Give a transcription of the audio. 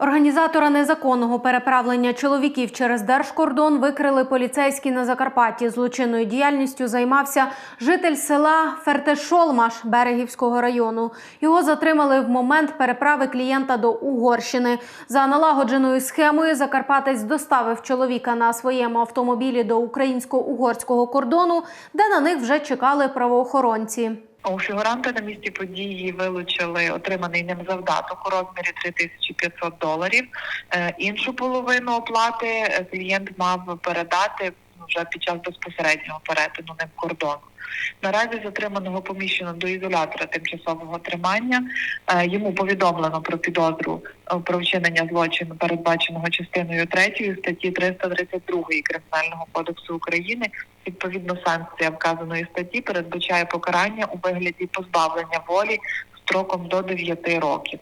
Організатора незаконного переправлення чоловіків через держкордон викрили поліцейські на Закарпатті. Злочинною діяльністю займався житель села Фертешолмаш Берегівського району. Його затримали в момент переправи клієнта до Угорщини. За налагодженою схемою Закарпатець доставив чоловіка на своєму автомобілі до українсько-угорського кордону, де на них вже чекали правоохоронці. У фігуранта на місці події вилучили отриманий ним завдаток у розмірі 3500 доларів. Е, Іншу половину оплати е, клієнт мав передати вже під час безпосереднього перетину ним кордону. Наразі затриманого поміщено до ізолятора тимчасового тримання. Е, Йому повідомлено про підозру е, про вчинення злочину, передбаченого частиною 3 статті 332 Кримінального кодексу України. Відповідно, санкція вказаної статті передбачає покарання у вигляді позбавлення волі строком до 9 років.